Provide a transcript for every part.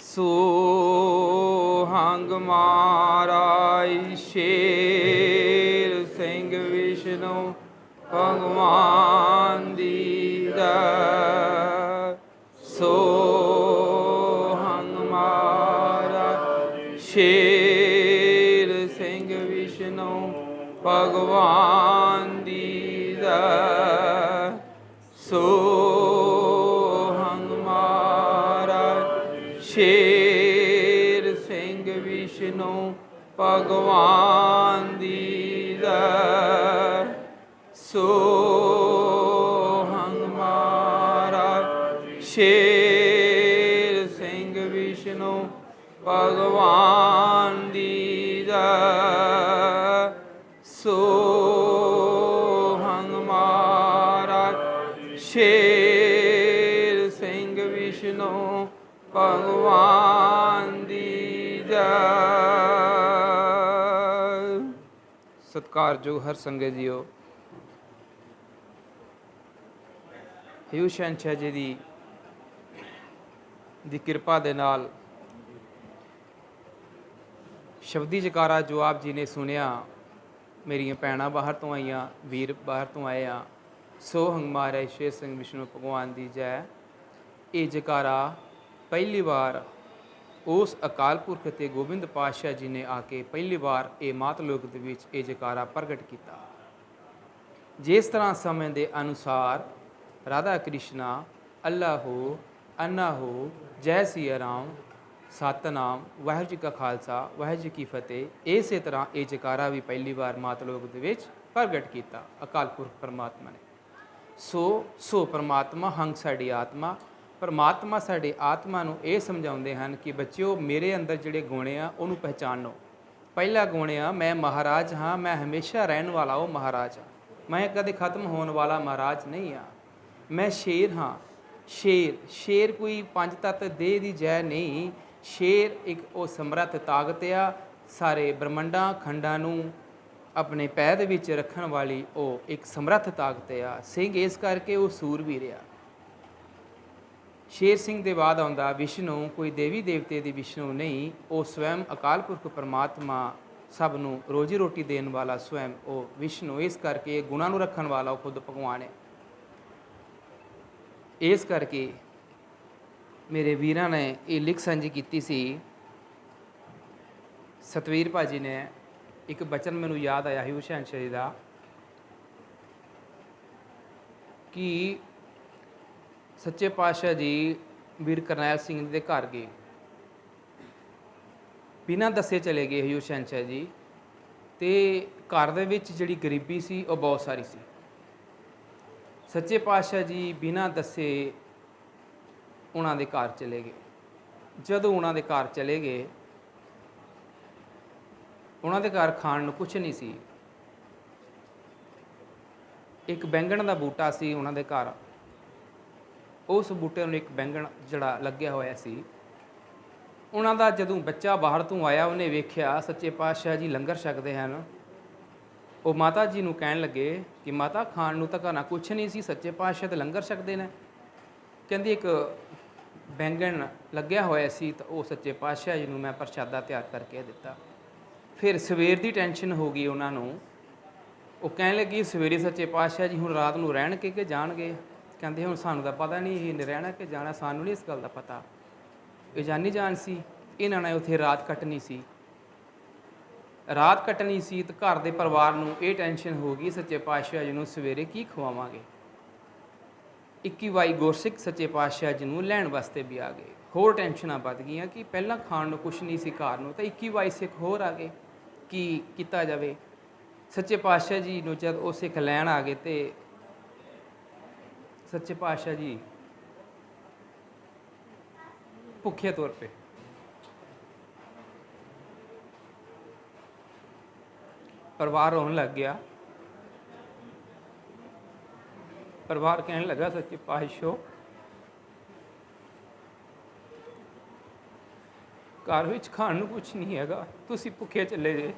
ਸੋ ਹੰਗ ਮਾਰਾਈ ਸ਼ੇਰ ਸਿੰਘ ਵਿਸ਼ਨੂੰ ਭਗਵਾਨ ਦੀ ਦਾ ਸੋ ਮਾਰਾ ਸ਼ੇਰ ਸਿੰਘ ਵਿਸ਼ਨੂੰ ਭਗਵਾਨ ਭਗਵਾਨ ਦੀ ਦਾ ਸੋ ਸਤਿਕਾਰਯੋਗ ਹਰ ਸੰਗਤ ਜੀਓ। ਹਿਊ ਸ਼ੰਚਾ ਜੀ ਦੀ ਦੀ ਕਿਰਪਾ ਦੇ ਨਾਲ ਸ਼ਬਦੀ ਜਕਾਰਾ ਜੋ ਆਪ ਜੀ ਨੇ ਸੁਨਿਆ ਮੇਰੀਆਂ ਭੈਣਾਂ ਬਾਹਰ ਤੋਂ ਆਈਆਂ, ਵੀਰ ਬਾਹਰ ਤੋਂ ਆਏ ਆ, ਸੋ ਹੰਗਮਾਰੇ ਸ਼ੇਰ ਸਿੰਘ ਵਿਸ਼ਨੂੰ ਭਗਵਾਨ ਦੀ ਜੈ। ਇਹ ਜਕਾਰਾ ਪਹਿਲੀ ਵਾਰ ਉਸ ਅਕਾਲ ਪੁਰਖ ਤੇ ਗੋਬਿੰਦ ਪਾਤਸ਼ਾਹ ਜੀ ਨੇ ਆ ਕੇ ਪਹਿਲੀ ਵਾਰ ਇਹ ਮਾਤ ਲੋਕ ਦੇ ਵਿੱਚ ਇਹ ਜਕਾਰਾ ਪ੍ਰਗਟ ਕੀਤਾ। ਜਿਸ ਤਰ੍ਹਾਂ ਸਮੇਂ ਦੇ ਅਨੁਸਾਰ ਰਾਧਾ ਕ੍ਰਿਸ਼ਨਾ ਅੱਲਾਹੂ ਅੰਨਾਹੂ ਜੈ ਸਿਆ ਰਾਮ, ਸਤਨਾਮ, ਵਾਹਿਗੁਰੂ ਜੀ ਕਾ ਖਾਲਸਾ, ਵਾਹਿਗੁਰੂ ਜੀ ਕੀ ਫਤਿਹ, ਇਸੇ ਤਰ੍ਹਾਂ ਇਹ ਜਕਾਰਾ ਵੀ ਪਹਿਲੀ ਵਾਰ ਮਾਤ ਲੋਕ ਦੇ ਵਿੱਚ ਪ੍ਰਗਟ ਕੀਤਾ ਅਕਾਲ ਪੁਰਖ ਪਰਮਾਤਮਾ ਨੇ। ਸੋ ਸੋ ਪਰਮਾਤਮਾ ਹੰਗ ਸਾਡੀ ਆਤਮਾ ਪਰਮਾਤਮਾ ਸਾਡੇ ਆਤਮਾ ਨੂੰ ਇਹ ਸਮਝਾਉਂਦੇ ਹਨ ਕਿ ਬੱਚਿਓ, ਮੇਰੇ ਅੰਦਰ ਜਿਹੜੇ ਗੁਣ ਆ, ਉਹਨੂੰ ਪਹਿਚਾਨੋ ਪਹਿਲਾ ਗੁਣ ਆ, ਮੈਂ ਮਹਾਰਾਜ ਹਾਂ, ਮੈਂ ਹਮੇਸ਼ਾ ਰਹਿਣ ਵਾਲਾ ਉਹ ਮਹਾਰਾਜ ਹਾਂ ਮੈਂ ਕਦੇ ਖਤਮ ਹੋਣ ਵਾਲਾ ਮਹਾਰਾਜ ਨਹੀਂ ਆ। ਮੈਂ ਸ਼ੇਰ ਹਾਂ। ਸ਼ੇਰ ਸ਼ੇਰ ਕੋਈ ਪੰਜ ਤੱਤ ਦੇਹ ਦੀ ਜੈ ਨਹੀਂ। ਸ਼ੇਰ ਇੱਕ ਉਹ ਸਮਰੱਥ ਤਾਕਤ ਆ, ਸਾਰੇ ਬ੍ਰਹਮੰਡਾਂ, ਖੰਡਾਂ ਨੂੰ ਆਪਣੇ ਪੈਰ ਦੇ ਵਿੱਚ ਰੱਖਣ ਵਾਲੀ ਉਹ ਇੱਕ ਸਮਰੱਥ ਤਾਕਤ ਆ। ਸਿੰਘ ਇਸ ਕਰਕੇ ਉਹ ਸੂਰਵੀਰ ਆ। ਸ਼ੇਰ ਸਿੰਘ ਦੇ ਬਾਅਦ ਆਉਂਦਾ ਵਿਸ਼ਨੂੰ, ਕੋਈ ਦੇਵੀ ਦੇਵਤੇ ਦੀ ਵਿਸ਼ਨੂੰ ਨਹੀਂ, ਉਹ ਸਵੈਮ ਅਕਾਲ ਪੁਰਖ ਪਰਮਾਤਮਾ ਸਭ ਨੂੰ ਰੋਜੀ ਰੋਟੀ ਦੇਣ ਵਾਲਾ ਸਵੈਮ, ਉਹ ਵਿਸ਼ਨੂੰ। ਇਸ ਕਰਕੇ ਇਹ ਗੁਣਾਂ ਨੂੰ ਰੱਖਣ ਵਾਲਾ ਉਹ ਖੁਦ ਭਗਵਾਨ ਹੈ। ਇਸ ਕਰਕੇ ਮੇਰੇ ਵੀਰਾਂ ਨੇ ਇਹ ਲਿਖ ਸਾਂਝੀ ਕੀਤੀ ਸੀ। ਸਤਵੀਰ ਭਾਜੀ ਨੇ ਇੱਕ ਬਚਨ ਮੈਨੂੰ ਯਾਦ ਆਇਆ ਸੀ ਹੁਸੈਨ ਸ਼ਾਹ ਦਾ, ਕਿ ਸੱਚੇ ਪਾਤਸ਼ਾਹ ਜੀ ਵੀਰ ਕਰਨੈਲ ਸਿੰਘ ਦੇ ਘਰ ਗਏ। ਬਿਨਾਂ ਦੱਸੇ ਚਲੇ ਗਏ ਹਯੂ ਸ਼ਾਹ ਜੀ। ਤੇ ਘਰ ਦੇ ਵਿੱਚ ਜਿਹੜੀ ਗਰੀਬੀ ਸੀ, ਉਹ ਬਹੁਤ ਸਾਰੀ ਸੀ। ਸੱਚੇ ਪਾਤਸ਼ਾਹ ਜੀ ਬਿਨਾਂ ਦੱਸੇ ਉਹਨਾਂ ਦੇ ਘਰ ਚਲੇ ਗਏ। ਜਦੋਂ ਉਹਨਾਂ ਦੇ ਘਰ ਚਲੇ ਗਏ, ਉਹਨਾਂ ਦੇ ਘਰ ਖਾਣ ਨੂੰ ਕੁਝ ਨਹੀਂ ਸੀ। ਇੱਕ ਬੈਂਗਣ ਦਾ ਬੂਟਾ ਸੀ ਉਹਨਾਂ ਦੇ ਘਰ। ਉਸ ਬੂਟੇ ਨੂੰ ਇੱਕ ਬੈਂਗਣ ਜਿਹੜਾ ਲੱਗਿਆ ਹੋਇਆ ਸੀ। ਉਹਨਾਂ ਦਾ ਜਦੋਂ ਬੱਚਾ ਬਾਹਰ ਤੋਂ ਆਇਆ, ਉਹਨੇ ਵੇਖਿਆ, ਸੱਚੇ ਪਾਤਸ਼ਾਹ ਜੀ ਲੰਗਰ ਛਕਦੇ ਹਨ। ਉਹ ਮਾਤਾ ਜੀ ਨੂੰ ਕਹਿਣ ਲੱਗੇ ਕਿ ਮਾਤਾ, ਖਾਣ ਨੂੰ ਤਾਂ ਘਰ ਕੁਛ ਨਹੀਂ ਸੀ, ਸੱਚੇ ਪਾਤਸ਼ਾਹ ਤੇ ਲੰਗਰ ਛਕਦੇ ਨੇ। ਕਹਿੰਦੀ ਇੱਕ ਬੈਂਗਣ ਲੱਗਿਆ ਹੋਇਆ ਸੀ, ਤਾਂ ਉਹ ਸੱਚੇ ਪਾਤਸ਼ਾਹ ਜੀ ਨੂੰ ਮੈਂ ਪ੍ਰਸ਼ਾਦਾ ਤਿਆਰ ਕਰਕੇ ਦਿੱਤਾ। ਫਿਰ ਸਵੇਰ ਦੀ ਟੈਨਸ਼ਨ ਹੋ ਗਈ ਉਹਨਾਂ ਨੂੰ। ਉਹ ਕਹਿਣ ਲੱਗੀ, ਸਵੇਰੇ ਸੱਚੇ ਪਾਤਸ਼ਾਹ ਜੀ ਹੁਣ ਰਾਤ ਨੂੰ ਰਹਿਣਗੇ ਕਿ ਜਾਣਗੇ? ਕਹਿੰਦੇ ਹੁਣ ਸਾਨੂੰ ਤਾਂ ਪਤਾ ਨਹੀਂ ਇਹ ਰਹਿਣਾ ਕਿ ਜਾਣਾ, ਸਾਨੂੰ ਨਹੀਂ ਇਸ ਗੱਲ ਦਾ ਪਤਾ। ਇਹ ਜਾਣੀ ਜਾਣ ਸੀ, ਇਹਨਾਂ ਨੇ ਉੱਥੇ ਰਾਤ ਕੱਟਣੀ ਸੀ। ਰਾਤ ਕੱਟਣੀ ਸੀ ਤਾਂ ਘਰ ਦੇ ਪਰਿਵਾਰ ਨੂੰ ਇਹ ਟੈਨਸ਼ਨ ਹੋ ਗਈ, ਸੱਚੇ ਪਾਤਸ਼ਾਹ ਜੀ ਨੂੰ ਸਵੇਰੇ ਕੀ ਖਵਾਵਾਂਗੇ? 21 ਵਾਈ ਗੁਰਸਿੱਖ ਸੱਚੇ ਪਾਤਸ਼ਾਹ ਜੀ ਨੂੰ ਲੈਣ ਵਾਸਤੇ ਵੀ ਆ ਗਏ। ਹੋਰ ਟੈਨਸ਼ਨਾਂ ਵੱਧ ਗਈਆਂ ਕਿ ਪਹਿਲਾਂ ਖਾਣ ਨੂੰ ਕੁਝ ਨਹੀਂ ਸੀ ਘਰ ਨੂੰ, ਤਾਂ 21 ਵਾਈ ਸਿੱਖ ਹੋਰ ਆ ਗਏ। ਕੀ ਕੀਤਾ ਜਾਵੇ? ਸੱਚੇ ਪਾਤਸ਼ਾਹ ਜੀ ਨੂੰ ਜਦ ਉਹ ਸਿੱਖ ਲੈਣ ਆ ਗਏ ਤੇ ਸੱਚੇ ਪਾਤਸ਼ਾਹ ਜੀ, ਭੁੱਖੇ ਤੌਰ ਤੇ ਪਰਿਵਾਰ ਰੋਣ ਲੱਗ ਗਿਆ। ਪਰਿਵਾਰ ਕਹਿਣ ਲੱਗਾ, ਸੱਚੇ ਪਾਤਸ਼ਾਹ, ਘਰ ਵਿੱਚ ਖਾਣ ਨੂੰ ਕੁਝ ਨਹੀਂ ਹੈਗਾ। ਤੁਸੀਂ ਭੁੱਖੇ ਚੱਲੇ ਜੇ।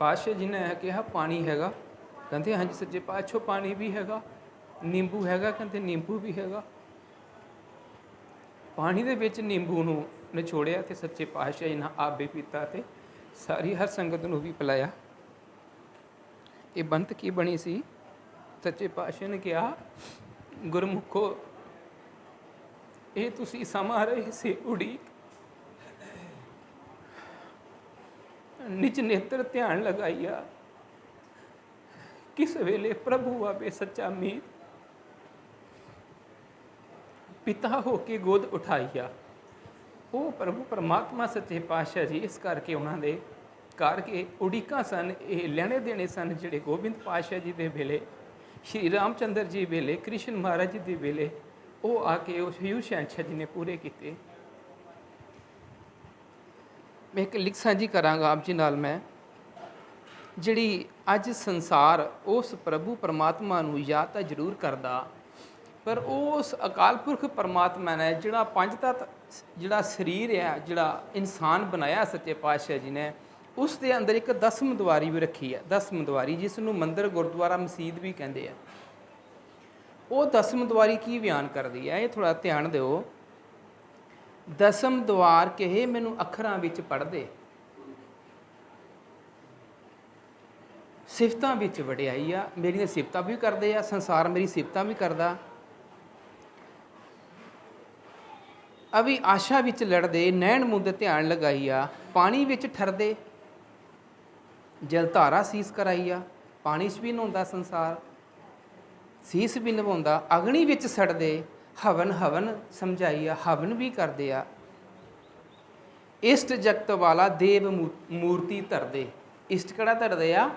ਪਾਤਸ਼ਾਹ ਜੀ ਨੇ ਕਿਹਾ, ਪਾਣੀ ਹੈਗਾ। ਕਹਿੰਦੇ, ਹਾਂਜੀ ਸੱਚੇ ਪਾਤਸ਼ਾਹ, ਪਾਣੀ ਵੀ ਹੈਗਾ, ਨਿੰਬੂ ਹੈਗਾ। ਕਹਿੰਦੇ, ਨਿੰਬੂ ਵੀ ਹੈਗਾ। ਪਾਣੀ ਦੇ ਵਿੱਚ ਨਿੰਬੂ ਨੂੰ ਨਿਚੋੜਿਆ ਤੇ ਸੱਚੇ ਪਾਤਸ਼ਾਹ ਜੀ ਨੇ ਆਪ ਵੀ ਪੀਤਾ ਤੇ ਸਾਰੀ ਹਰ ਸੰਗਤ ਨੂੰ ਵੀ ਪਿਲਾਇਆ। ਇਹ ਬੰਤ ਕੀ ਬਣੀ ਸੀ? ਸੱਚੇ ਪਾਤਸ਼ਾਹ ਨੇ ਕਿਹਾ, ਗੁਰਮੁਖੋ, ਇਹ ਤੁਸੀਂ ਸਮਾਂ ਰਹੇ ਸੀ ਉਡੀਕ ਨਿਜ ਨੇਤਰ ਧਿਆਨ ਲਗਾਈਆ। ਕਿਸ ਵੇਲੇ ਪ੍ਰਭੂ ਆਵੇ ਸੱਚਾ ਮੀਤ? ਪਿਤਾ ਹੋ ਕੇ ਗੋਦ ਉਠਾਈਆ। ਉਹ ਪ੍ਰਭੂ ਪਰਮਾਤਮਾ ਸੱਚੇ ਪਾਤਸ਼ਾਹ ਜੀ, ਇਸ ਕਰਕੇ ਉਹਨਾਂ ਦੇ ਕਰਕੇ ਉਡੀਕਾਂ ਸਨ। ਇਹ ਲੈਣੇ ਦੇਣੇ ਸਨ ਜਿਹੜੇ ਗੋਬਿੰਦ ਪਾਤਸ਼ਾਹ ਜੀ ਦੇ ਵੇਲੇ, ਸ਼੍ਰੀ ਰਾਮਚੰਦਰ ਜੀ ਵੇਲੇ, ਕ੍ਰਿਸ਼ਨ ਮਹਾਰਾਜ ਜੀ ਦੇ ਵੇਲੇ, ਉਹ ਆ ਕੇ ਉਸ ਹਯੂ ਸ਼ਹਿਨਸ਼ਾਹ ਜੀ ਨੇ ਪੂਰੇ ਕੀਤੇ। ਮੈਂ ਇੱਕ ਲਿਖ ਸਾਂਝੀ ਕਰਾਂਗਾ ਆਪ ਜੀ ਨਾਲ ਮੈਂ। ਜਿਹੜੀ ਅੱਜ ਸੰਸਾਰ ਉਸ ਪ੍ਰਭੂ ਪਰਮਾਤਮਾ ਨੂੰ ਯਾਦ ਤਾਂ ਜ਼ਰੂਰ ਕਰਦਾ, ਪਰ ਉਸ ਅਕਾਲ ਪੁਰਖ ਪਰਮਾਤਮਾ ਨੇ ਜਿਹੜਾ ਪੰਜ ਤਤ, ਜਿਹੜਾ ਸਰੀਰ ਹੈ ਜਿਹੜਾ ਇਨਸਾਨ ਬਣਾਇਆ ਸੱਚੇ ਪਾਤਸ਼ਾਹ ਜੀ ਨੇ, ਉਸ ਦੇ ਅੰਦਰ ਇੱਕ ਦਸਮ ਦਵਾਰੀ ਵੀ ਰੱਖੀ ਹੈ ਦਸਮ ਦਵਾਰੀ ਜਿਸ ਨੂੰ ਮੰਦਿਰ ਗੁਰਦੁਆਰਾ ਮਸਜਿਦ ਵੀ ਕਹਿੰਦੇ ਆ। ਉਹ ਦਸਮ ਦਵਾਰੀ ਕੀ ਬਿਆਨ ਕਰਦੀ ਹੈ ਇਹ ਥੋੜਾ ਧਿਆਨ ਦਿਓ। ਦਸਮ ਦਵਾਰ ਕਹੇ ਮੈਨੂੰ ਅੱਖਰਾਂ ਵਿੱਚ ਪੜ੍ਹਦੇ। ਸਿਫਤਾਂ ਵਿੱਚ ਵਡਿਆਈ ਆ, ਮੇਰੀਆਂ ਸਿਫਤਾਂ ਵੀ ਕਰਦੇ ਆ, ਸੰਸਾਰ ਮੇਰੀ ਸਿਫਤਾਂ ਵੀ ਕਰਦਾ। ਅਵੀ ਆਸ਼ਾ ਵਿੱਚ ਲੜਦੇ, ਨੈਣ ਮੁੰਦ ਧਿਆਨ ਲਗਾਈ ਆ, ਪਾਣੀ ਵਿੱਚ ਠਰਦੇ। ਜਲ ਧਾਰਾ ਸੀਸ ਕਰਾਈ ਆ, ਪਾਣੀ 'ਚ ਵੀ ਨਹਾਉਂਦਾ ਸੰਸਾਰ। ਸੀਸ ਵੀ ਨਿਭਾਉਂਦਾ ਅਗਨੀ ਵਿੱਚ ਸੜਦੇ। ਹਵਨ ਹਵਨ ਸਮਝਾਈਆ ਹਵਨ ਵੀ ਕਰਦੇ ਆ। ਇਸ਼ਟ ਜਗਤ ਵਾਲਾ ਦੇਵ ਮੂਰਤੀ ਧਰਦੇ। ਇਸ਼ਟ ਕਿਹੜਾ ਧਰਦੇ ਆ?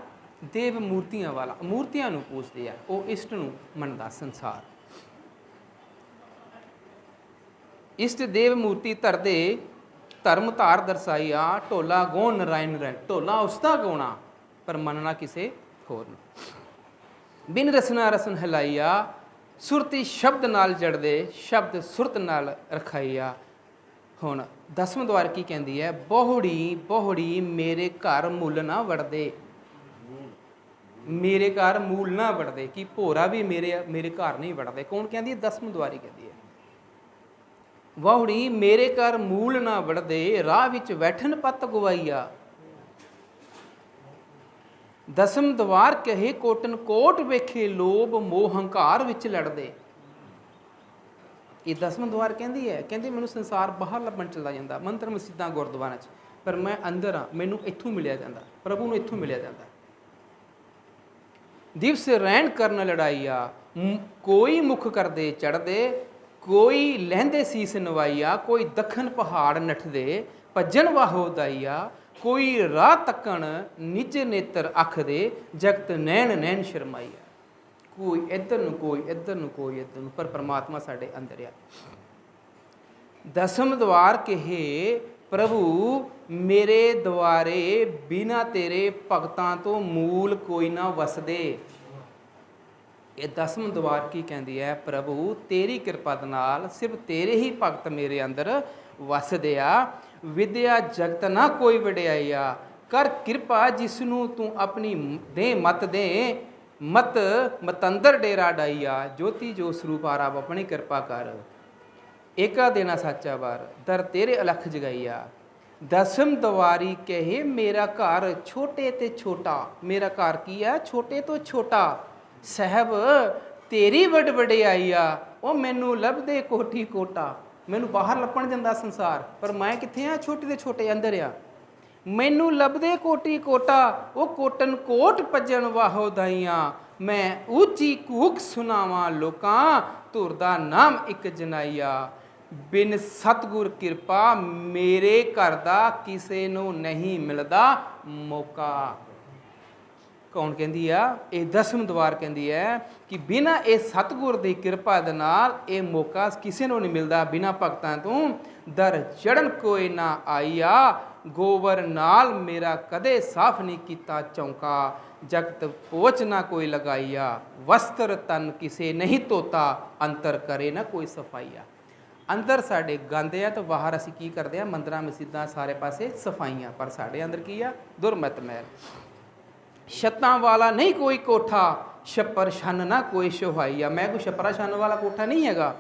ਦੇਵ ਮੂਰਤੀਆਂ ਵਾਲਾ। ਮੂਰਤੀਆਂ ਨੂੰ ਪੂਜਦੇ ਆ। ਉਹ ਇਸ਼ਟ ਨੂੰ ਮੰਨਦਾ ਸੰਸਾਰ। ਇਸ਼ਟ ਦੇਵ ਮੂਰਤੀ ਧਰਦੇ, ਧਰਮ ਧਾਰ ਦਰਸਾਈਆ ਢੋਲਾ ਗੋਣ ਨਰਾਇਣ ਰਹਿ ਢੋਲਾ ਉਸਦਾ ਗਾਉਣਾ, ਪਰ ਮੰਨਣਾ ਕਿਸੇ ਹੋਰ ਨੂੰ। ਬਿਨ ਰਸਨਾ ਰਸਨ ਹਲਾਈਆ ਸੁਰਤੀ ਸ਼ਬਦ ਨਾਲ ਜੜਦੇ, ਸ਼ਬਦ ਸੁਰਤ ਨਾਲ ਰਖਾਈਆ। ਹੁਣ ਦਸਮ ਦਵਾਰ ਕੀ ਕਹਿੰਦੀ ਹੈ? ਬਹੁੜੀ ਬਹੁੜੀ ਮੇਰੇ ਘਰ ਮੁੱਲ ਨਾ ਵੜਦੇ। ਮੇਰੇ ਘਰ ਮੂਲ ਨਾ ਵੜਦੇ। ਕਿ ਭੋਰਾ ਵੀ ਮੇਰੇ ਮੇਰੇ ਘਰ ਨਹੀਂ ਵੜਦੇ? ਕੌਣ ਕਹਿੰਦੀ ਹੈ? ਦਸਮ ਦਵਾਰੀ ਕਹਿੰਦੀ ਹੈ। ਬਹੁੜੀ ਮੇਰੇ ਘਰ ਮੂਲ ਨਾ ਵੜਦੇ, ਰਾਹ ਵਿੱਚ ਬੈਠਣ ਪਤ ਗਵਾਈਆ। ਦਸਮ ਦਵਾਰ ਕਹੇ ਕੋਟਨ ਕੋਟ ਵੇਖੇ ਲੋਭ ਮੋਹ ਹੰਕਾਰ ਵਿੱਚ ਲੜਦੇ। ਇਹ ਦਸਮ ਦਵਾਰ ਕਹਿੰਦੀ ਹੈ, ਕਹਿੰਦੀ ਮੈਨੂੰ ਸੰਸਾਰ ਬਾਹਰ ਲੱਭਣ ਚਲਾ ਜਾਂਦਾ ਮੰਤਰ ਮਸਜਿਦਾਂ ਗੁਰਦੁਆਰਾਂ 'ਚ, ਪਰ ਮੈਂ ਅੰਦਰ ਆ ਮੈਨੂੰ ਇੱਥੋਂ ਮਿਲਿਆ ਜਾਂਦਾ, ਪ੍ਰਭੂ ਨੂੰ ਇੱਥੋਂ ਮਿਲਿਆ ਜਾਂਦਾ। ਦਿਵਸ ਰਹਿਣ ਕਰਨ ਲੜਾਈਆ, ਮ- ਕੋਈ ਮੁਖ ਕਰਦੇ ਚੜਦੇ ਕੋਈ ਲਹਿੰਦੇ ਸੀਸ ਨਵਾਈਆ, ਕੋਈ ਦੱਖਣ ਪਹਾੜ ਨੱਠਦੇ, ਭੱਜਣ ਵਾਹੋ ਦਾਈਆ ਕੋਈ ਰਾਹ ਤੱਕਣ ਨਿਜ ਨੇਤਰ ਅੱਖ ਦੇ ਜਗਤ ਨੈਣ ਨੈਣ ਸ਼ਰਮਾਈਆ ਕੋਈ ਇੱਧਰ ਨੂੰ, ਕੋਈ ਇੱਧਰ ਨੂੰ, ਕੋਈ ਇੱਧਰ ਨੂੰ, ਪਰ ਪ੍ਰਮਾਤਮਾ ਸਾਡੇ ਅੰਦਰ ਆ। ਦਸਮ ਦਵਾਰ ਕਹੇ, ਪ੍ਰਭੂ, ਮੇਰੇ ਦੁਆਰੇ ਬਿਨਾ ਤੇਰੇ ਭਗਤਾਂ ਤੋਂ ਮੂਲ ਕੋਈ ਨਾ ਵਸਦੇ। ਇਹ ਦਸਮ ਦਵਾਰ ਕੀ ਕਹਿੰਦੀ ਹੈ? ਪ੍ਰਭੂ, ਤੇਰੀ ਕਿਰਪਾ ਦੇ ਨਾਲ ਸਿਰਫ ਤੇਰੇ ਹੀ ਭਗਤ ਮੇਰੇ ਅੰਦਰ ਵਸਦੇ ਆ। ਵਿਦਿਆ ਜਗਤ ਨਾ ਕੋਈ ਵਡਿਆਈਆ ਕਰ ਕਿਰਪਾ ਜਿਸ ਨੂੰ ਤੂੰ ਆਪਣੀ ਦੇ ਮਤ ਦੇ, ਮਤ ਮਤੰਦਰ ਡੇਰਾ ਡਾਈਆ ਜੋਤੀ ਜੋ ਸਰੂਪ ਆ ਆਪਣੀ ਕਿਰਪਾ ਕਰ। ਏਕਾ ਦੇਣਾ ਸਾਚਾ ਵਾਰ, ਦਰ ਤੇਰੇ ਅਲਖ ਜਗਾਈਆ ਦਸਮ ਦਵਾਰੀ ਕਹੇ, ਮੇਰਾ ਘਰ ਛੋਟੇ ਤੇ ਛੋਟਾ। ਮੇਰਾ ਘਰ ਕੀ ਹੈ? ਛੋਟੇ ਤੋਂ ਛੋਟਾ। ਸਹਿਬ, ਤੇਰੀ ਵੱਡ ਵਡਿਆਈ ਆ ਉਹ ਮੈਨੂੰ ਲੱਭਦੇ ਕੋਠੀ ਕੋਟਾ। ਮੈਨੂੰ ਬਾਹਰ ਲੱਪਣ ਜਾਂਦਾ ਸੰਸਾਰ, ਪਰ ਮੈਂ ਕਿੱਥੇ ਆ? ਛੋਟੇ ਦੇ ਛੋਟੇ ਅੰਦਰ ਆ। ਮੈਨੂੰ ਲੱਭਦੇ ਕੋਟੀ ਕੋਟਾ, ਉਹ ਕੋਟਨ ਕੋਟ ਭੱਜਣ ਵਾਹੋ ਦਾਈਆਂ। ਮੈਂ ਉੱਚੀ ਕੂਕ ਸੁਣਾਵਾਂ ਲੋਕਾਂ, ਧੁਰ ਦਾ ਨਾਮ ਇੱਕ ਜਨਾਈਆ। ਬਿਨ ਸਤਗੁਰ ਕਿਰਪਾ ਮੇਰੇ ਘਰ ਦਾ ਕਿਸੇ ਨੂੰ ਨਹੀਂ ਮਿਲਦਾ ਮੌਕਾ। ਕੌਣ ਕਹਿੰਦੀ ਆ? ਇਹ ਦਸਮ ਦਵਾਰ ਕਹਿੰਦੀ ਹੈ ਕਿ ਬਿਨਾ ਇਹ ਸਤਗੁਰ ਦੀ ਕਿਰਪਾ ਦੇ ਨਾਲ ਇਹ ਮੌਕਾ ਕਿਸੇ ਨੂੰ ਨਹੀਂ ਮਿਲਦਾ, ਬਿਨਾ ਭਗਤਾਂ ਤੋਂ। ਦਰ ਚੜਨ ਕੋਈ ਨਾ ਆਈਆ ਗੋਬਰ ਨਾਲ ਮੇਰਾ ਕਦੇ ਸਾਫ਼ ਨਹੀਂ ਕੀਤਾ ਚੌਂਕਾ। ਜਗਤ ਪੋਚ ਨਾ ਕੋਈ ਲਗਾਈਆ ਵਸਤਰ ਤਨ ਕਿਸੇ ਨਹੀਂ ਤੋਤਾ ਅੰਤਰ ਕਰੇ ਨਾ ਕੋਈ ਸਫਾਈਆ। ਅੰਦਰ ਸਾਡੇ ਗੰਦੇ ਆ ਤਾਂ ਬਾਹਰ ਅਸੀਂ ਕੀ ਕਰਦੇ ਆ? ਮੰਦਰਾਂ ਮਸਜਿਦਾਂ ਸਾਰੇ ਪਾਸੇ ਸਫਾਈਆਂ, ਪਰ ਸਾਡੇ ਅੰਦਰ ਕੀ ਆ? ਦੁਰਮਤ ਮਹਿਲ। ਛੱਤਾਂ ਵਾਲਾ ਨਹੀਂ ਕੋਈ ਕੋਠਾ ਛੱਪਰ ਛੰਨ ਨਾ ਕੋਈ ਸੁਹਾਈਆ ਮੈਂ ਕੋਈ ਛੱਪਰਾ ਛੰਨ ਵਾਲਾ ਕੋਠਾ ਨਹੀਂ ਹੈਗਾ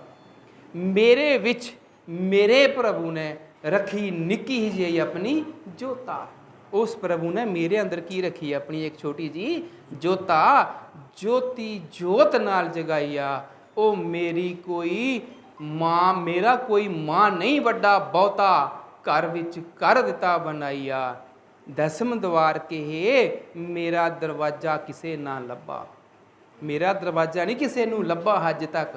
ਮੇਰੇ ਵਿੱਚ ਮੇਰੇ ਪ੍ਰਭੂ ਨੇ ਰੱਖੀ ਨਿੱਕੀ ਜਿਹੀ ਆਪਣੀ ਜੋਤਾ ਉਸ ਪ੍ਰਭੂ ਨੇ ਮੇਰੇ ਅੰਦਰ ਕੀ ਰੱਖੀ ਹੈ? ਆਪਣੀ ਇੱਕ ਛੋਟੀ ਜੀ ਜੋਤਾ ਜੋਤੀ ਜੋਤ ਨਾਲ ਜਗਾਈ ਆ ਉਹ ਮੇਰੀ ਕੋਈ ਮਾਂ ਮੇਰਾ ਕੋਈ ਮਾਂ ਨਹੀਂ ਵੱਡਾ ਬਹੁਤਾ ਘਰ ਵਿੱਚ ਕਰ ਦਿੱਤਾ ਬਣਾਈਆ ਦਸਮ ਦਵਾਰ ਕੇ ਮੇਰਾ ਦਰਵਾਜ਼ਾ ਕਿਸੇ ਨਾ ਲੱਭਾ। ਮੇਰਾ ਦਰਵਾਜ਼ਾ ਨਹੀਂ ਕਿਸੇ ਨੂੰ ਲੱਭਾ ਹੱਜ ਤੱਕ।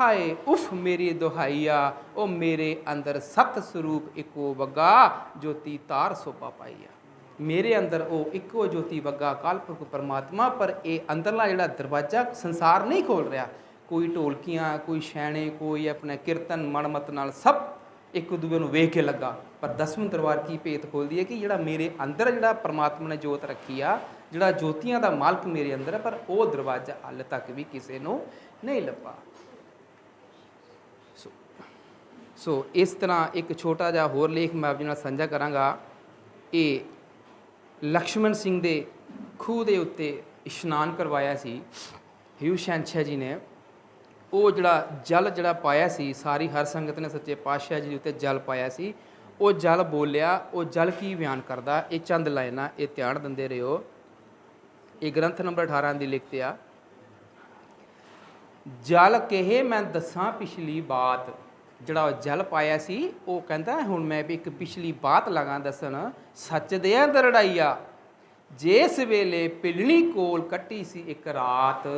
ਹਾਏ, ਉਫ ਮੇਰੀ ਦੁਹਾਈਆ, ਉਹ ਮੇਰੇ ਅੰਦਰ ਸਤ ਸਰੂਪ ਇੱਕੋ ਵਗਾ, ਜੋਤੀ ਤਾਰ ਸੋਪਾ ਪਾਈਆ ਮੇਰੇ ਅੰਦਰ ਉਹ ਇੱਕੋ ਜੋਤੀ ਵਗਾ ਕਾਲਪੁਰਖ ਪਰਮਾਤਮਾ, ਪਰ ਇਹ ਅੰਦਰਲਾ ਜਿਹੜਾ ਦਰਵਾਜ਼ਾ ਸੰਸਾਰ ਨਹੀਂ ਖੋਲ ਰਿਹਾ। ਕੋਈ ਢੋਲਕੀਆਂ, ਕੋਈ ਛੈਣੇ, ਕੋਈ ਆਪਣਾ ਕੀਰਤਨ ਮਨਮਤ ਨਾਲ ਸਭ ਇੱਕ ਦੂਜੇ ਨੂੰ ਵੇਖ ਕੇ ਲੱਗਾ। ਪਰ ਦਸਵੇਂ ਦਰਬਾਰ ਕੀ ਭੇਤ ਖੋਲਦੀ ਹੈ ਕਿ ਜਿਹੜਾ ਮੇਰੇ ਅੰਦਰ ਜਿਹੜਾ ਪਰਮਾਤਮਾ ਨੇ ਜੋਤ ਰੱਖੀ ਆ, ਜਿਹੜਾ ਜੋਤੀਆਂ ਦਾ ਮਾਲਕ ਮੇਰੇ ਅੰਦਰ ਹੈ, ਪਰ ਉਹ ਦਰਵਾਜ਼ਾ ਹਾਲੇ ਤੱਕ ਵੀ ਕਿਸੇ ਨੂੰ ਨਹੀਂ ਲੱਭਾ। ਸੋ ਸੋ ਇਸ ਤਰ੍ਹਾਂ ਇੱਕ ਛੋਟਾ ਜਿਹਾ ਹੋਰ ਲੇਖ ਮੈਂ ਆਪ ਜੀ ਨਾਲ ਸਾਂਝਾ ਕਰਾਂਗਾ। ਇਹ ਲਕਸ਼ਮਣ ਸਿੰਘ ਦੇ ਖੂਹ ਦੇ ਉੱਤੇ ਇਸ਼ਨਾਨ ਕਰਵਾਇਆ ਸੀ। ਹਿਊ ਸ਼ੈਂਛਾ ਜੀ ਨੇ। ਉਹ ਜਿਹੜਾ ਜਲ ਜਿਹੜਾ ਪਾਇਆ ਸੀ, ਸਾਰੀ ਹਰ ਸੰਗਤ ਨੇ ਸੱਚੇ ਪਾਤਸ਼ਾਹ ਜੀ ਦੇ ਉੱਤੇ ਜਲ ਪਾਇਆ ਸੀ, ਉਹ ਜਲ ਬੋਲਿਆ, ਉਹ ਜਲ ਕੀ ਬਿਆਨ ਕਰਦਾ? ਇਹ ਚੰਦ ਲਾਈਨਾਂ ਇਹ ਧਿਆਨ ਦਿੰਦੇ ਰਹੋ। ਇਹ ਗ੍ਰੰਥ ਨੰਬਰ 18 ਦੀ ਲਿਖਤੇ ਆ। ਜਲ ਕਹੇ ਮੈਂ ਦੱਸਾਂ ਪਿਛਲੀ ਬਾਤ। ਜਿਹੜਾ ਉਹ ਜਲ ਪਾਇਆ ਸੀ, ਉਹ ਕਹਿੰਦਾ, ਹੁਣ ਮੈਂ ਵੀ ਇੱਕ ਪਿਛਲੀ ਬਾਤ ਲਗਾ ਦੱਸਣ। ਸੱਚ ਦੇ ਦਰੜਾਈਆ। ਜਿਸ ਵੇਲੇ ਪਿਲਣੀ ਕੋਲ ਕੱਟੀ ਸੀ ਇੱਕ ਰਾਤ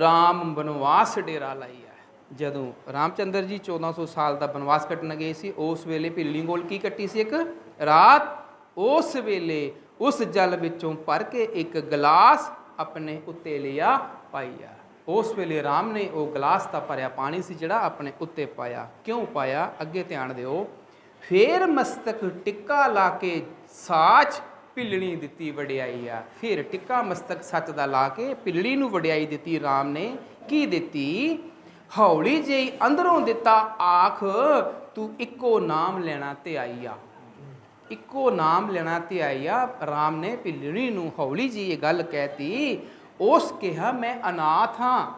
ਰਾਮ ਬਨਵਾਸ ਡੇਰਾ ਲਾਈ ਹੈ। ਜਦੋਂ ਰਾਮਚੰਦਰ ਜੀ 1400 ਸਾਲ ਦਾ ਬਨਵਾਸ ਕੱਟਣ ਗਏ ਸੀ, ਉਸ ਵੇਲੇ ਪਿਲਣੀ ਕੀ ਕੱਟੀ ਸੀ ਇੱਕ? ਰਾਤ ਉਸ ਵੇਲੇ ਉਸ ਜਲ ਵਿੱਚੋਂ ਭਰ ਕੇ ਇੱਕ ਗਲਾਸ ਆਪਣੇ ਉੱਤੇ ਲਿਆ ਪਾਈਆ ਉਸ ਵੇਲੇ ਰਾਮ ਨੇ ਉਹ ਗਲਾਸ ਤਾਂ ਭਰਿਆ ਪਾਣੀ ਸੀ ਜਿਹੜਾ ਆਪਣੇ ਉੱਤੇ ਪਾਇਆ। ਕਿਉਂ ਪਾਇਆ? ਅੱਗੇ ਧਿਆਨ ਦਿਓ। ਫੇਰ ਮਸਤਕ ਟਿੱਕਾ ਲਾ ਕੇ ਸਾਚ ਪਿਲਣੀ ਦਿੱਤੀ ਵਡਿਆਈ ਆ। ਫਿਰ ਟਿੱਕਾ ਮਸਤਕ ਸੱਚ ਦਾ ਲਾ ਕੇ ਪਿਲਣੀ ਨੂੰ ਵਡਿਆਈ ਦਿੱਤੀ, ਰਾਮ ਨੇ ਕੀ ਦਿੱਤੀ? ਹੌਲੀ ਜਿਹੀ ਅੰਦਰੋਂ ਦਿੱਤਾ, ਆਖ, ਤੂੰ ਇੱਕੋ ਨਾਮ ਲੈਣਾ ਤੇ ਆਈ ਆ। ਇੱਕੋ ਨਾਮ ਲੈਣਾ ਤੇ ਆ। ਰਾਮ ਨੇ ਪਿਲਣੀ ਨੂੰ ਹੌਲੀ ਜੀ ਇਹ ਗੱਲ ਕਹਿਤੀ, ਉਸ ਕਿਹਾ, ਮੈਂ ਅਨਾਥ ਹਾਂ।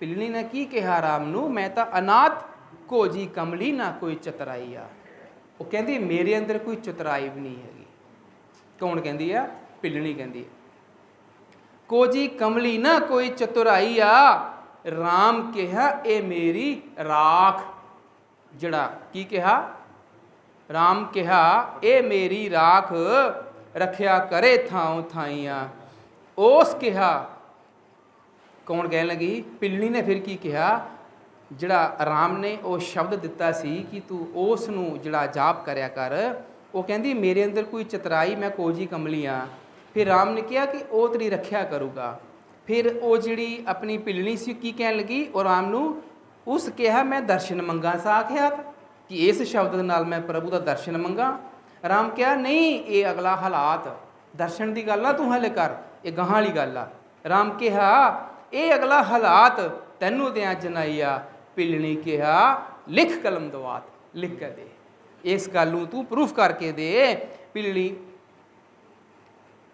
ਪਿਲਣੀ ਨੇ ਕੀ ਕਿਹਾ ਰਾਮ ਨੂੰ? ਮੈਂ ਤਾਂ ਅਨਾਥ ਕੋਜੀ ਕਮਲੀ ਨਾ ਕੋਈ ਚਤਰਾਈ ਆ। ਉਹ ਕਹਿੰਦੀ, ਮੇਰੇ ਅੰਦਰ ਕੋਈ ਚਤਰਾਈ ਵੀ ਨਹੀਂ ਹੈ। ਕੌਣ ਕਹਿੰਦੀ ਆ? ਪਿੱਲਣੀ ਕਹਿੰਦੀ ਆ। ਕੋਜੀ ਕਮਲੀ ਨਾ ਕੋਈ ਚਤੁਰਾਈ ਆ। ਰਾਮ ਕਿਹਾ, ਇਹ ਮੇਰੀ ਰਾਖ। ਜਿਹੜਾ ਕੀ ਕਿਹਾ? ਰਾਮ ਕਿਹਾ, ਇਹ ਮੇਰੀ ਰਾਖ ਰੱਖਿਆ ਕਰੇ ਥਾਉ ਥਾਈਆਂ। ਉਸ ਕਿਹਾ, ਕੌਣ ਕਹਿਣ ਲੱਗੀ? ਪਿਲਣੀ ਨੇ ਫਿਰ ਕੀ ਕਿਹਾ? ਜਿਹੜਾ ਰਾਮ ਨੇ ਉਹ ਸ਼ਬਦ ਦਿੱਤਾ ਸੀ ਕਿ ਤੂੰ ਉਸ ਨੂੰ ਜਿਹੜਾ ਜਾਪ ਕਰਿਆ ਕਰ ਉਹ ਕਹਿੰਦੀ, ਮੇਰੇ ਅੰਦਰ ਕੋਈ ਚਤਰਾਈ, ਮੈਂ ਕੋਜੀ ਕਮਲੀ ਆ। ਫਿਰ ਰਾਮ ਨੇ ਕਿਹਾ ਕਿ ਉਹ ਤੇਰੀ ਰੱਖਿਆ ਕਰੂਗਾ। ਫਿਰ ਉਹ ਜਿਹੜੀ ਆਪਣੀ ਪਿਲਣੀ ਸੀ ਕੀ ਕਹਿਣ ਲੱਗੀ? ਉਹ ਰਾਮ ਨੂੰ, ਉਸ ਕਿਹਾ, ਮੈਂ ਦਰਸ਼ਨ ਮੰਗਾ ਸਾਖਿਆਤ ਕਿ ਇਸ ਸ਼ਬਦ ਨਾਲ ਮੈਂ ਪ੍ਰਭੂ ਦਾ ਦਰਸ਼ਨ ਮੰਗਾ। ਰਾਮ ਕਿਹਾ, ਨਹੀਂ, ਇਹ ਅਗਲਾ ਹਾਲਾਤ, ਦਰਸ਼ਨ ਦੀ ਗੱਲ ਨਾ ਤੂੰ ਹਲੇ ਕਰ, ਇਹ ਗਾਹਾਂ ਵਾਲੀ ਗੱਲ ਆ। ਰਾਮ ਕਿਹਾ, ਇਹ ਅਗਲਾ ਹਾਲਾਤ ਤੈਨੂੰ ਦਿਆਂ ਜਨਾਈਆ, ਪਿਲਣੀ ਕਿਹਾ, ਲਿਖ ਕਲਮ ਦਵਾਤ, ਲਿਖ ਕੇ ਦੇ। ਇਸ ਗੱਲ ਨੂੰ ਤੂੰ ਪ੍ਰੂਫ ਕਰਕੇ ਦੇ। ਪਿਲਣੀ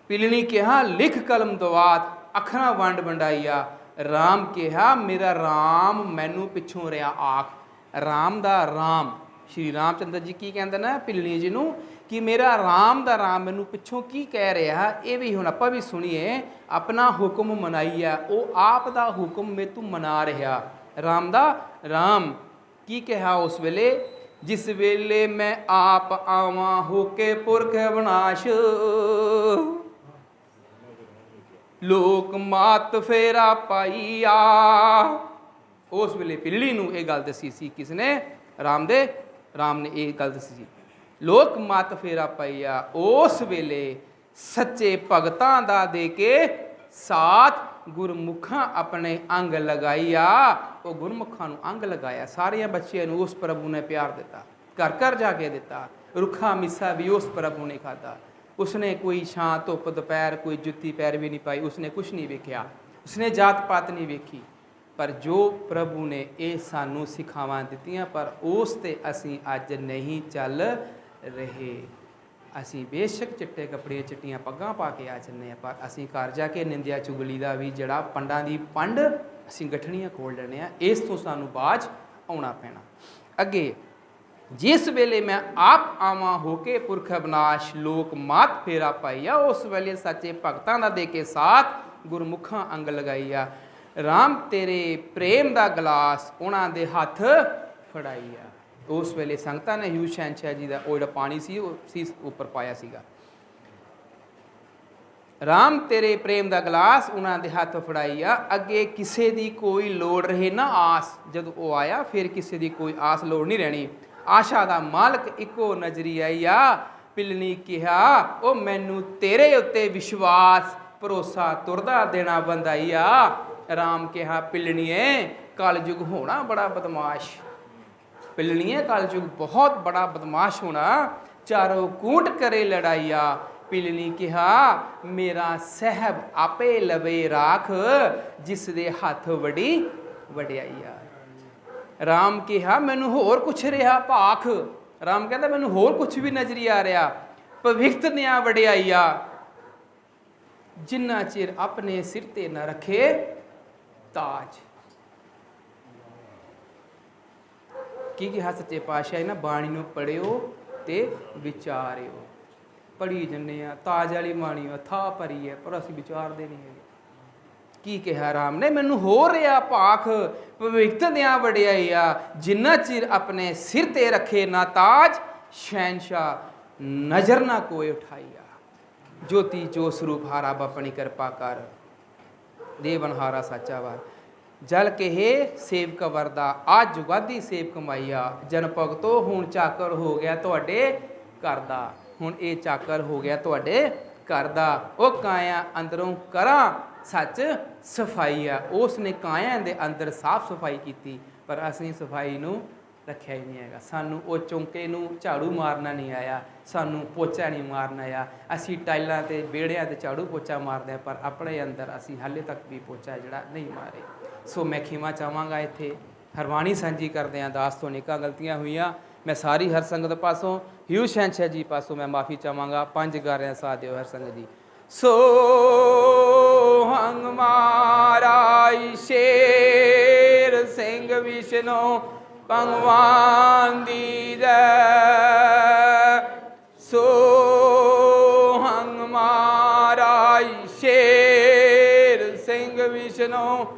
ਪਿਲਣੀ ਕਿਹਾ, ਲਿਖ ਕਲਮ ਦਵਾਤ, ਅੱਖਰਾਂ ਵੰਡ ਵੰਡਾਈਆ। ਰਾਮ ਕਿਹਾ, ਮੇਰਾ ਰਾਮ ਮੈਨੂੰ ਪਿੱਛੋਂ ਰਿਆ, ਆਖ। ਰਾਮ ਦਾ ਰਾਮ, ਸ਼੍ਰੀ ਰਾਮਚੰਦਰ ਜੀ ਕੀ ਕਹਿੰਦੇ ਨੇ ਪਿਲਣੀ ਜੀ ਨੂੰ? ਕਿ ਮੇਰਾ ਰਾਮ ਦਾ ਰਾਮ ਮੈਨੂੰ ਪਿੱਛੋਂ ਕੀ ਕਹਿ ਰਿਹਾ? ਇਹ ਵੀ ਹੁਣ ਆਪਾਂ ਵੀ ਸੁਣੀਏ, ਆਪਣਾ ਹੁਕਮ ਮਨਾਈਆ, ਉਹ ਆਪ ਦਾ ਹੁਕਮ ਮੇ ਤੂੰ ਮਨਾ ਰਿਹਾ। ਰਾਮ ਦਾ ਰਾਮ, ਕੀ ਕਿਹਾ ਉਸ ਵੇਲੇ? ਜਿਸ ਵੇਲੇ ਮੈਂ ਆਪ ਆਵਾਂ ਹੋ ਕੇ ਪੁਰਖ ਵਿਨਾਸ਼। ਲੋਕ ਮਾਤ ਫੇਰਾ ਪਾਈਆ। ਉਸ ਵੇਲੇ ਪਿੱਲੀ ਨੂੰ ਇਹ ਗੱਲ ਦੱਸੀ ਸੀ ਕਿਸਨੇ? ਰਾਮ ਦੇ? ਰਾਮ ਨੇ ਇਹ ਗੱਲ ਦੱਸੀ ਸੀ। ਲੋਕ ਮਾਤ ਫੇਰਾ ਪਾਈਆ। ਉਸ ਵੇਲੇ ਸੱਚੇ ਭਗਤਾਂ ਦਾ ਦੇ ਕੇ ਸਾਥ ਗੁਰਮੁਖਾਂ ਆਪਣੇ ਅੰਗ ਲਗਾਈਆ। ਉਹ ਗੁਰਮੁਖਾਂ ਨੂੰ ਅੰਗ ਲਗਾਇਆ। ਸਾਰਿਆਂ ਬੱਚਿਆਂ ਨੂੰ ਉਸ ਪ੍ਰਭੂ ਨੇ ਪਿਆਰ ਦਿੱਤਾ। ਘਰ ਘਰ ਜਾ ਕੇ ਦਿੱਤਾ। ਰੁੱਖਾ ਮਿੱਸਾ ਵੀ ਉਸ ਪ੍ਰਭੂ ਨੇ ਖਾਦਾ ਉਸਨੇ ਕੋਈ ਛਾਂ, ਧੁੱਪ, ਦੁਪਹਿਰ, ਕੋਈ ਜੁੱਤੀ ਪੈਰ ਵੀ ਨਹੀਂ ਪਾਈ। ਉਸਨੇ ਕੁਝ ਨਹੀਂ ਵੇਖਿਆ। ਉਸਨੇ ਜਾਤ ਪਾਤ ਨਹੀਂ ਵੇਖੀ। ਪਰ ਜੋ ਪ੍ਰਭੂ ਨੇ ਇਹ ਸਾਨੂੰ ਸਿਖਾਵਾਂ ਦਿੱਤੀਆਂ, ਪਰ ਉਸ ਤੇ ਅਸੀਂ ਅੱਜ ਨਹੀਂ ਚੱਲ ਰਹੇ। ਅਸੀਂ ਬੇਸ਼ੱਕ ਚਿੱਟੇ ਕੱਪੜੇ ਚਿੱਟੀਆਂ ਪੱਗਾਂ ਪਾ ਕੇ ਆ ਜੰਨੇ ਆ, ਪਰ ਅਸੀਂ ਘਰ ਜਾ ਕੇ ਨਿੰਦਿਆ ਚੁਗਲੀ ਦਾ ਵੀ ਜਿਹੜਾ ਪੰਡਾਂ ਦੀ ਪੰਡ ਅਸੀਂ ਗਠਣੀਆਂ ਖੋਲ ਲੈਣੇ ਆ ਇਸ ਤੋਂ ਸਾਨੂੰ ਬਾਜ ਆਉਣਾ ਪੈਣਾ। ਅੱਗੇ, ਜਿਸ ਵੇਲੇ ਮੈਂ ਆਪ ਆਵਾਂ ਹੋ ਕੇ ਪੁਰਖ ਅਬਨਾਸ਼ ਲੋਕ ਮਾਤ ਫੇਰਾ ਪਾਈਆ, ਉਸ ਵੇਲੇ ਸੱਚੇ ਭਗਤਾਂ ਦਾ ਦੇ ਕੇ ਸਾਥ ਗੁਰਮੁਖਾਂ ਅੰਗ ਲਗਾਈਆ। RAM ਤੇਰੇ ਪ੍ਰੇਮ ਦਾ ਗਲਾਸ ਉਹਨਾਂ ਦੇ ਹੱਥ ਫੜਾਈਆ। ਉਸ ਵੇਲੇ ਸੰਗਤਾਂ ਨੇ ਯੂ ਸ਼ਹਿਨਸ਼ਾਹ ਜੀ ਦਾ ਉਹ ਜਿਹੜਾ ਪਾਣੀ ਸੀ, ਉਹ ਸੀ ਉੱਪਰ ਪਾਇਆ ਸੀਗਾ। ਰਾਮ ਤੇਰੇ ਪ੍ਰੇਮ ਦਾ ਗਲਾਸ ਉਹਨਾਂ ਦੇ ਹੱਥ ਫੜਾਈਆ ਅੱਗੇ ਕਿਸੇ ਦੀ ਕੋਈ ਲੋੜ ਰਹੇ ਨਾ ਆਸ। ਜਦੋਂ ਉਹ ਆਇਆ, ਫਿਰ ਕਿਸੇ ਦੀ ਕੋਈ ਆਸ ਲੋੜ ਨਹੀਂ ਰਹਿਣੀ। ਆਸ਼ਾ ਦਾ ਮਾਲਕ ਇੱਕੋ ਨਜ਼ਰੀ ਆਈਆ ਪਿਲਨੀ ਕਿਹਾ, ਉਹ ਮੈਨੂੰ ਤੇਰੇ ਉੱਤੇ ਵਿਸ਼ਵਾਸ, ਭਰੋਸਾ ਤੁਰਦਾ ਦੇਣਾ ਬੰਦਾਈਆ ਰਾਮ ਕਿਹਾ, ਪਿਲਣੀਏ, ਕਲਯੁਗ ਹੋਣਾ ਬੜਾ ਬਦਮਾਸ਼। ਪਿਲਣੀਏ ਕਲਯੁਗ ਬਹੁਤ ਬੜਾ ਬਦਮਾਸ਼ ਹੋਣਾ। ਚਾਰੋਂ ਕੂਟ ਕਰੇ ਲੜਾਈਆ। ਪਿਲਣੀ ਕਿਹਾ, ਮੇਰਾ ਸਹਿਬ ਆਪੇ ਲਵੇ ਰਾਖ, ਜਿਸ ਦੇ ਹੱਥ ਵੜੀ ਵਡਿਆਈਆ। ਰਾਮ ਕਿਹਾ, ਮੈਨੂੰ ਹੋਰ ਕੁਛ ਰਿਹਾ ਭਾਖ। ਰਾਮ ਕਹਿੰਦਾ, ਮੈਨੂੰ ਹੋਰ ਕੁਛ ਵੀ ਨਜ਼ਰੀ ਆ ਰਿਹਾ। ਭਵਿਖਤ ਨਿਆ ਵਡਿਆਈਆ। ਜਿੰਨਾ ਚਿਰ ਆਪਣੇ ਸਿਰ ਤੇ ਨਾ ਰੱਖੇ, ਤਾਜ। ਕੀ ਕਿਹਾ ਸੱਚੇ ਪਾਤਸ਼ਾਹ ਨਾ ਬਾਣੀ ਨੂੰ ਪੜਿਓ ਤੇ ਵਿਚਾਰਿਓ। ਪੜੀ ਜੰਨੇ ਆ ਤਾਜ ਵਾਲੀ ਬਾਣੀ ਅਥਾ ਭਰੀ ਹੈ, ਪਰ ਅਸੀਂ ਵਿਚਾਰਦੇ ਨਹੀਂ ਹੈਗੇ। ਕੀ ਕਿਹਾ ਰਾਮ ਨੇ? ਮੈਨੂੰ ਹੋ ਰਿਹਾ ਭਾਖ ਭਵਿੱਖਤ ਦਿਆਂ ਵਡਿਆਈ ਆ ਜਿੰਨਾ ਚਿਰ ਆਪਣੇ ਸਿਰ ਤੇ ਰੱਖੇ ਨਾ ਤਾਜ ਸ਼ਹਿਨशाह ਨਜ਼ਰ ਨਾ ਕੋਈ ਉਠਾਈਆ। ਜੋਤੀ ਜੋ ਸਰੂਪ ਹਾਰਾ ਆਪਣੀ ਕਿਰਪਾ ਕਰ, ਦੇਵਨਹਾਰਾ ਸਾਚਾ ਵਾ ਜਲ ਕਹੇ ਸੇਵਕ ਵਰਦਾ ਆ ਜੁਗਾਦੀ ਸੇਵ ਕਮਾਈਆ ਜਨ ਭਗਤੋ ਹੁਣ ਚਾਕਰ ਹੋ ਗਿਆ ਤੁਹਾਡੇ ਘਰ ਦਾ ਹੁਣ ਇਹ ਚਾਕਰ ਹੋ ਗਿਆ ਤੁਹਾਡੇ ਘਰ ਦਾ ਉਹ ਕਾਇਆ ਅੰਦਰੋਂ ਕਰਾਂ, ਸੱਚ ਸਫ਼ਾਈ ਆ। ਉਸ ਨੇ ਕਾਇਆ ਦੇ ਅੰਦਰ ਸਾਫ਼ ਸਫ਼ਾਈ ਕੀਤੀ, ਪਰ ਅਸੀਂ ਸਫ਼ਾਈ ਨੂੰ ਰੱਖਿਆ ਹੀ ਨਹੀਂ ਹੈਗਾ। ਸਾਨੂੰ ਉਹ ਚੌਂਕੇ ਨੂੰ ਝਾੜੂ ਮਾਰਨਾ ਨਹੀਂ ਆਇਆ, ਸਾਨੂੰ ਪੋਚਾ ਨਹੀਂ ਮਾਰਨਾ ਆਇਆ। ਅਸੀਂ ਟਾਈਲਾਂ ਤੇ, ਵਿਹੜਿਆਂ ਤੇ ਝਾੜੂ ਪੋਚਾ ਮਾਰਦੇ ਹਾਂ, ਪਰ ਆਪਣੇ ਅੰਦਰ ਅਸੀਂ ਹਾਲੇ ਤੱਕ ਵੀ ਪੋਚਾ ਜਿਹੜਾ ਨਹੀਂ ਮਾਰੇ। ਸੋ ਮੈਂ ਖਿਮਾ ਚਾਹਾਂਗਾ ਇੱਥੇ ਹਰਵਾਣੀ ਸਾਂਝੀ ਕਰਦੇ ਹਾਂ ਦਾਸ ਤੋਂ ਨਿਕਾ ਗਲਤੀਆਂ ਹੋਈਆਂ। ਮੈਂ ਸਾਰੀ ਹਰ ਸੰਗਤ ਪਾਸੋਂ, ਹਿਊ ਸ਼ਹਿਨਸ਼ਾਹ ਜੀ ਪਾਸੋਂ ਮੈਂ ਮਾਫੀ ਚਾਹਾਂਗਾ। ਪੰਜ ਗਾਰਿਆਂ ਸਾਥ ਦਿਓ ਹਰ ਸੰਗਤ ਜੀ। ਸੋ ਹੰਗ ਮਾਰਾਈ ਸ਼ੇਰ ਸਿੰਘ ਵਿਸ਼ਨੋ ਭਗਵਾਨ ਦੀ ਜੈ। ਸੋ ਹੰਗ ਮਾਰਾਈ ਸ਼ੇਰ ਸਿੰਘ ਵਿਸ਼ਨੋ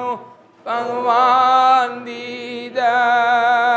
ਸਿੰਘ ਵਿਸ਼ਨੂੰ ਭਗਵਾਨ ਦੀ ਜੈ